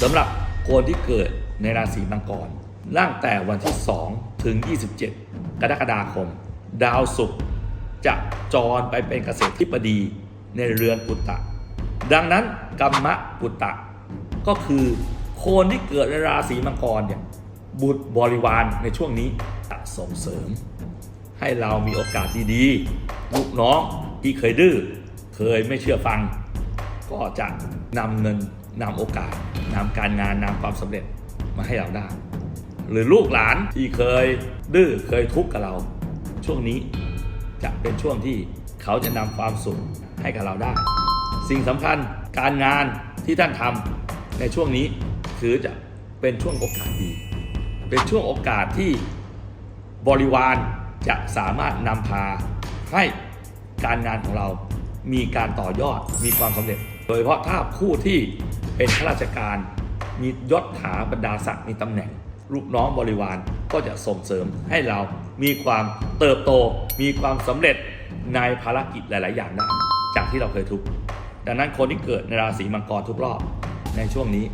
สำหรับคนที่เกิดในราศีมังกรตั้งแต่วันที่ 2 ถึง 27 กรกฎาคม ดาวศุกร์จะจรไปเป็นเกษตรทิบดีในเรือนปุตตะ ดังนั้นกรรมะปุตตะ ก็คือคนที่เกิดในราศีมังกรเนี่ยบุตรบริวารในช่วงนี้จะส่งเสริม ให้เรามีโอกาสดีๆ ลูกน้องที่เคยดื้อเคยไม่เชื่อฟัง ก็จะนำเงิน นำโอกาสนำการงานนำความสำเร็จมาให้เราได้ หรือลูกหลานที่เคยดื้อเคยทุกข์กับเรา ช่วงนี้จะเป็นช่วงที่เขาจะนำความสุขให้กับเราได้ สิ่งสำคัญการงานที่ท่านทำในช่วงนี้ถือจะเป็นช่วงโอกาสดี เป็นช่วงโอกาสที่บริวารจะสามารถนำพาให้การงานของเรา มีการต่อยอดมีความสำเร็จ โดยเฉพาะถ้าผู้ที่เป็นข้าราชการ มียศถาบรรดาศักดิ์มีตำแหน่ง ลูกน้องบริวารก็จะส่งเสริมให้เรามีความเติบโต มีความสำเร็จในภารกิจหลาย ๆ อย่างได้จากที่เราเคยทุกข์ดังนั้นคนที่เกิดในราศีมังกรทุกรอบในช่วงนี้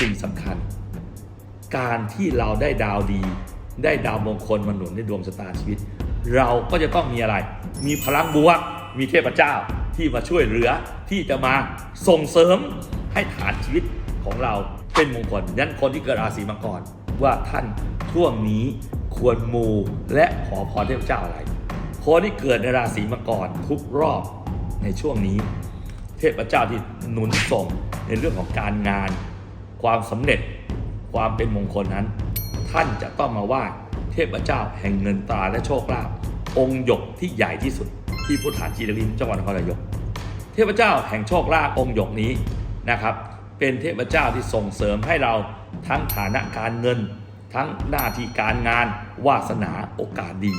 สิ่งสำคัญ การที่เราได้ดาวดี ได้ดาวมงคลมาหนุนในดวงชะตาชีวิต เราก็จะต้องมีอะไร มีพลังบวก มีเทพเจ้า ที่มาช่วยเหลือที่จะมาส่งเสริมให้ฐานชีวิตของเราเป็นมงคลนั้นคนที่เกิดราศีมังกรว่าท่านช่วงนี้ควรมูและขอพรเทพเจ้าอะไรคนที่เกิดในราศีมังกรทุกรอบในช่วงนี้ เทพเจ้าที่หนุนส่งในเรื่องของการงาน ความสำเร็จความเป็นมงคลนั้น ท่านจะต้องมาไหว้เทพเจ้าแห่งเงินตราและโชคลาภองค์หยกที่ใหญ่ที่สุด ที่พุทธาจีรินจังหวัดนครนายก เทพเจ้าแห่งโชคลาภองค์หยกนี้นะครับ เป็นเทพเจ้าที่ส่งเสริมให้เราทั้งฐานะการเงิน ทั้งหน้าที่การงานวาสนาโอกาสดี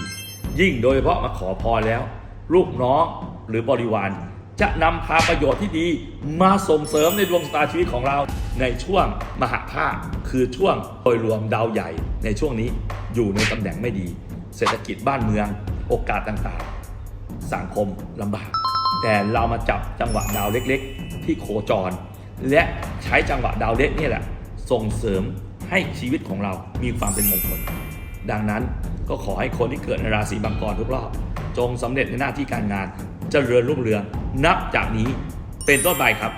ยิ่งโดยเฉพาะมาขอพรแล้ว ลูกน้องหรือบริวาร จะนำพาประโยชน์ที่ดีมาส่งเสริมในดวงชะตาชีวิตของเราในช่วงมหาภาคคือช่วงโดยรวมดาวใหญ่ในช่วงนี้อยู่ในตำแหน่งไม่ดี เศรษฐกิจบ้านเมืองโอกาสต่างๆ สังคมลำบาก แต่เรามาจับจังหวะดาวเล็กๆ ที่โคจร และใช้จังหวะดาวเล็กนี่แหละ ส่งเสริมให้ชีวิตของเรามีความเป็นมงคล ดังนั้นก็ขอให้คนที่เกิดในราศีมังกรทุกรอบ จงสำเร็จในหน้าที่การงานจเจริญรุ่งเรืองนับจากนี้เป็นต้นไปครับ